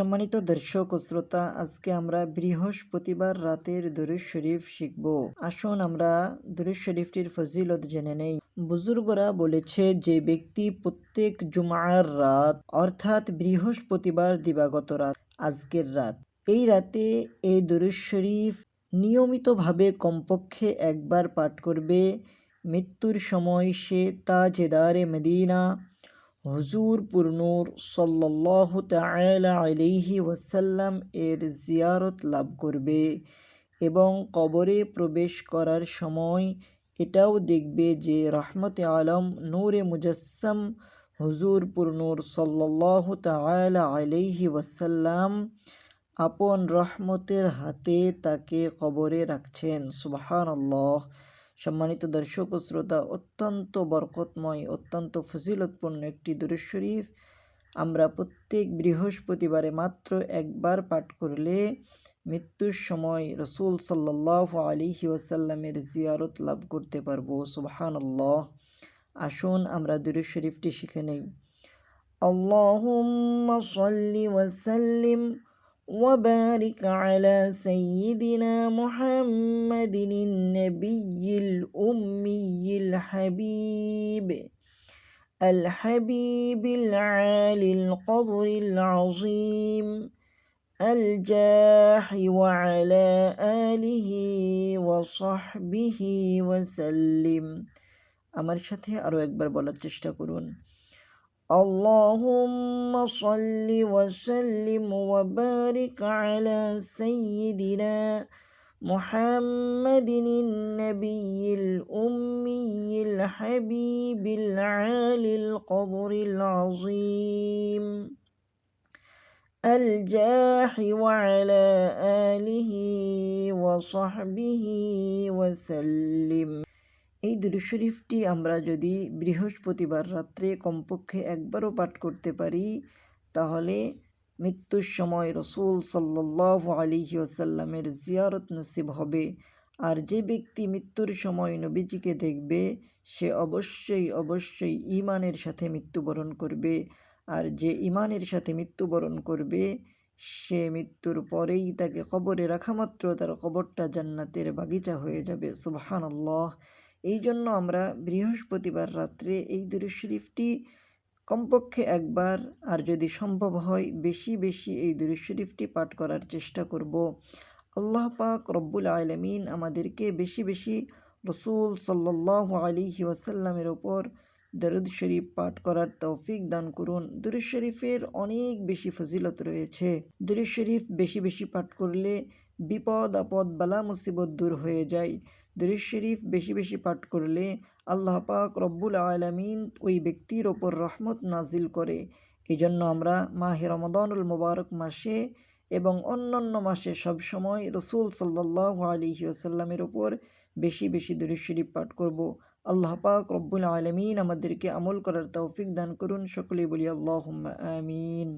সম্মানিত দর্শক ও শ্রোতা, আজকে আমরা বৃহস্পতিবার রাতের দরুদ শরীফ শিখব। আসুন আমরা দরুদ শরীফটির ফজিলত জেনে নেই। বুজুর্গরা বলেছে যে ব্যক্তি প্রত্যেক জুমার রাত, অর্থাৎ বৃহস্পতিবার দিবাগত রাত, আজকের রাত। এই রাতে এই দরুদ শরীফ নিয়মিতভাবে কমপক্ষে একবার পাঠ করবে। মৃত্যুর সময় সে তাজেদারে মদিনা হুজুর পুরনুর সাল্লাহ আলিহি ওয়াসাল্লাম এর জিয়ারত লাভ করবে এবং কবরে প্রবেশ করার সময় এটাও দেখবে যে রহমত আলম নূরে মুজাসম হুজুর পুরনুর সাল্লাহ তালা আলিহি ওয়াসাল্লাম আপন রহমতের হাতে তাকে কবরে রাখছেন। সুবাহান সম্মানিত দর্শক ও শ্রোতা, অত্যন্ত বরকতময়, অত্যন্ত ফজিলতপূর্ণ একটি দুরুদ শরীফ আমরা প্রত্যেক বৃহস্পতিবারে মাত্র একবার পাঠ করলে মৃত্যুর সময় রসুল সাল্লাহ আলিহি ওয়াসাল্লামের জিয়ারত লাভ করতে পারব। সুবাহান আল্লাহ আসুন আমরা দুরুদ শরীফটি শিখে নেই। আল্লাহ ওয়াসাল্লিম وبارك على سيدنا محمد النبي الأمي الحبيب الحبيب العالي القدر العظيم الجاح وعلى آله وصحبه وسلم আমার সাথে আরও একবার বলার চেষ্টা করুন اللهم صل وسلم وبارك على سيدنا محمد النبي الأمي الحبيب العالي القدر العظيم الجاح وعلى آله وصحبه وسلم. এই দুরূদ শরীফটি আমরা যদি বৃহস্পতিবার রাত্রে কমপক্ষে একবারও পাঠ করতে পারি, তাহলে মৃত্যুর সময় রসুল সাল্লাহ আলিহি ওসাল্লামের জিয়ারত নসিব হবে। আর যে ব্যক্তি মৃত্যুর সময় নবীজিকে দেখবে, সে অবশ্যই অবশ্যই ইমানের সাথে মৃত্যুবরণ করবে। আর যে ইমানের সাথে মৃত্যুবরণ করবে, সে মৃত্যুর পরেই তাকে কবরে রাখা মাত্র তার কবরটা জান্নাতের বাগিচা হয়ে যাবে। সুবহান আল্লাহ এই জন্য আমরা বৃহস্পতিবার রাত্রে এই দুরুদ শরীফটি কমপক্ষে একবার, আর যদি সম্ভব হয়, বেশি বেশি এই দুরুদ শরীফটি পাঠ করার চেষ্টা করব। আল্লাহ পাক রব্বুল আলমিন আমাদেরকে বেশি বেশি রসুল সাল্লাহ আলিহি ওয়াসাল্লামের ওপর দরুদ শরীফ পাঠ করার তৌফিক দান করুন। দরুদ শরীফের অনেক বেশি ফজিলত রয়েছে। দরুদ শরীফ বেশি বেশি পাঠ করলে বিপদ, আপদ, বালা, মুসিবত দূর হয়ে যায়। দরুদ শরীফ বেশি বেশি পাঠ করলে আল্লাহ পাক রব্বুল আলমিন ওই ব্যক্তির ওপর রহমত নাজিল করে। এই জন্য আমরা মাহে রমদানুল মুবারক মাসে এবং অন্যান্য মাসে সবসময় রসুল সাল্লাহ আলহি আসাল্লামের ওপর বেশি বেশি দরুদ শরীফ পাঠ করব। আল্লাহ পাক রব্বুল আলমিন আমাদেরকে আমল করার তৌফিক দান করুন। সকলেই বলি আল্লাহ আমিন।